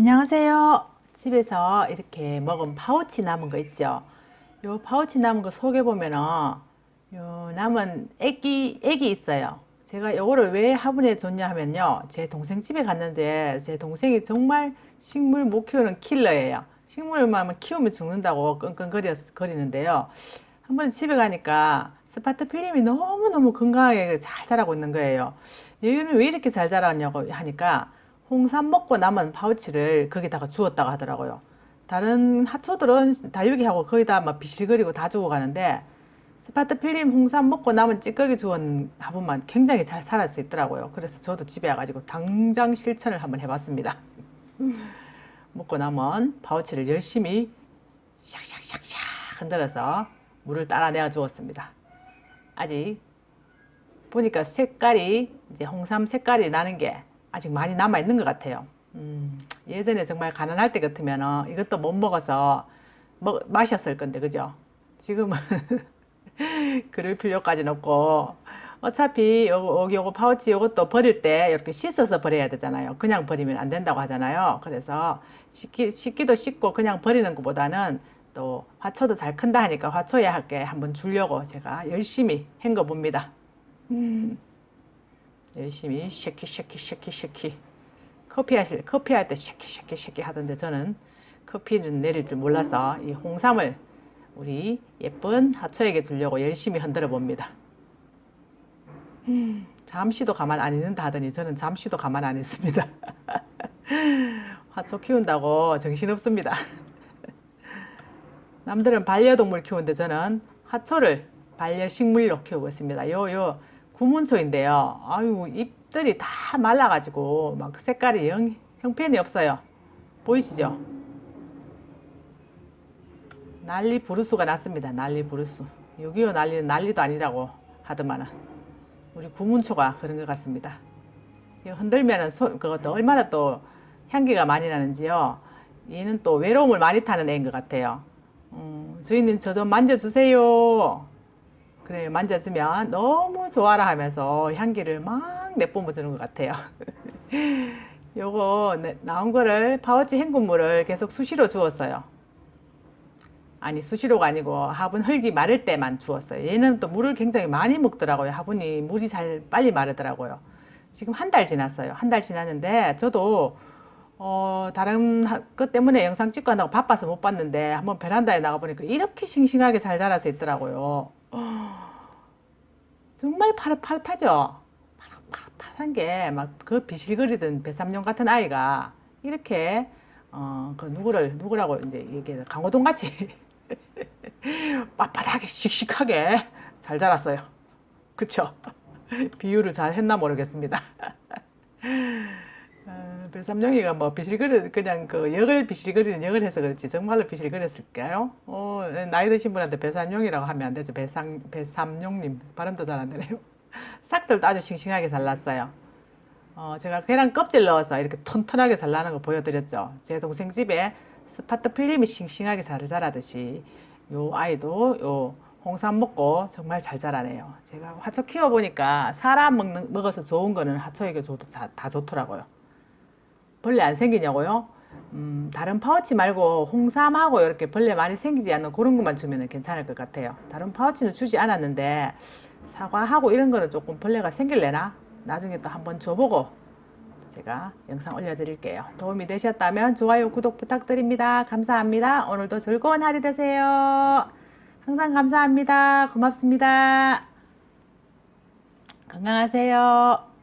안녕하세요. 집에서 이렇게 먹은 파우치 남은 거 있죠? 요 파우치 남은 거 속에 보면은 요 남은 애기 애기 있어요. 제가 요거를 왜 화분에 줬냐 하면요. 제 동생 집에 갔는데 제 동생이 정말 식물 못 키우는 킬러예요. 식물만 키우면 죽는다고 끙끙거리는데요. 한 번 집에 가니까 스파트 필름이 너무너무 건강하게 잘 자라고 있는 거예요. 얘는 왜 이렇게 잘 자랐냐고 하니까 홍삼 먹고 남은 파우치를 거기다가 주었다고 하더라고요. 다른 하초들은 다육이하고 거의 다 막 비실거리고 다 주고 가는데 스파트 필름 홍삼 먹고 남은 찌꺼기 주원 화분만 굉장히 잘수 있더라고요. 그래서 저도 집에 와가지고 당장 실천을 한번 해봤습니다. 먹고 남은 파우치를 열심히 샥샥샥샥 흔들어서 물을 따라내어 주었습니다. 아직 보니까 색깔이 이제 홍삼 색깔이 나는 게 아직 많이 남아 있는 것 같아요. 음, 예전에 정말 가난할 때 같으면 이것도 못 먹어서 먹, 마셨을 건데 그죠? 지금은 그럴 필요까지는 없고 어차피 요거, 요거 파우치 요것도 버릴 때 이렇게 씻어서 버려야 되잖아요. 그냥 버리면 안 된다고 하잖아요. 그래서 씻기, 씻기도 씻고 그냥 버리는 것보다는 또 화초도 잘 큰다 하니까 화초에 할게 한번 주려고 제가 열심히 헹궈 봅니다. 음. 열심히 쉐키 쉐키 쉐키 쉐키 커피 하실 커피 할 때 쉐키 쉐키 쉐키 하던데 저는 커피는 내릴 줄 몰라서 이 홍삼을 우리 예쁜 하초에게 주려고 열심히 흔들어 봅니다. 음, 잠시도 가만 안 있는다 하더니 저는 잠시도 가만 안 있습니다. 화초 키운다고 정신 없습니다. 남들은 반려동물 키우는데 저는 화초를 반려식물로 키우고 있습니다. 요, 요, 구문초인데요. 아유, 잎들이 다 말라가지고, 막 색깔이 영, 형편이 없어요. 보이시죠? 난리 부르스가 났습니다. 난리 부르스. 6.25 난리는 난리도 아니라고 하더만은. 우리 구문초가 그런 것 같습니다. 흔들면은 소, 그것도 얼마나 또 향기가 많이 나는지요. 얘는 또 외로움을 많이 타는 애인 것 같아요. 음, 주인님 저 좀 만져주세요. 그래 만져주면 너무 좋아라 하면서 향기를 막 내뿜어 주는 것 같아요. 요거 네, 나온 거를 파우치 헹군물을 계속 수시로 주었어요. 아니 수시로가 아니고 화분 흙이 마를 때만 주었어요. 얘는 또 물을 굉장히 많이 먹더라고요. 화분이 물이 잘 빨리 마르더라고요. 지금 한 달 지났어요. 한 달 지났는데 저도 어, 다른 하- 것 때문에 영상 찍고 한다고 바빠서 못 봤는데 한번 베란다에 나가 보니까 이렇게 싱싱하게 잘 자라서 있더라고요. 정말 파릇파릇하죠? 파릇파릇한 게 막 그 비실거리던 배삼룡 같은 아이가 이렇게 어, 그 누구를 누구라고 이제 이게 강호동 같이 빳빳하게 씩씩하게 잘 자랐어요. 그쵸? 비유를 잘 했나 모르겠습니다. 어, 배삼룡이가 뭐 비실거리 그냥 그 역을 비실거리는 역을 해서 그렇지 정말로 비실거렸을까요? 어, 나이 드신 분한테 배삼룡이라고 하면 안 되죠. 배삼 배삼룡님 발음도 잘 안 되네요. 싹들도 아주 싱싱하게 잘 났어요. 어, 제가 계란 껍질 넣어서 이렇게 튼튼하게 잘 나는 거 보여드렸죠. 제 동생 집에 스파트 필름이 싱싱하게 잘 자라듯이 요 아이도 요 홍삼 먹고 정말 잘 자라네요. 제가 화초 키워보니까 사람 먹는, 먹어서 좋은 거는 화초에게 줘도 다, 다 좋더라고요. 벌레 안 생기냐고요? 음, 다른 파우치 말고 홍삼하고 이렇게 벌레 많이 생기지 않는 그런 것만 주면 괜찮을 것 같아요. 다른 파우치는 주지 않았는데 사과하고 이런 거는 조금 벌레가 생길래나 나중에 또 한번 줘보고 제가 영상 올려드릴게요. 도움이 되셨다면 좋아요, 구독 부탁드립니다. 감사합니다. 오늘도 즐거운 하루 되세요. 항상 감사합니다. 고맙습니다. 건강하세요.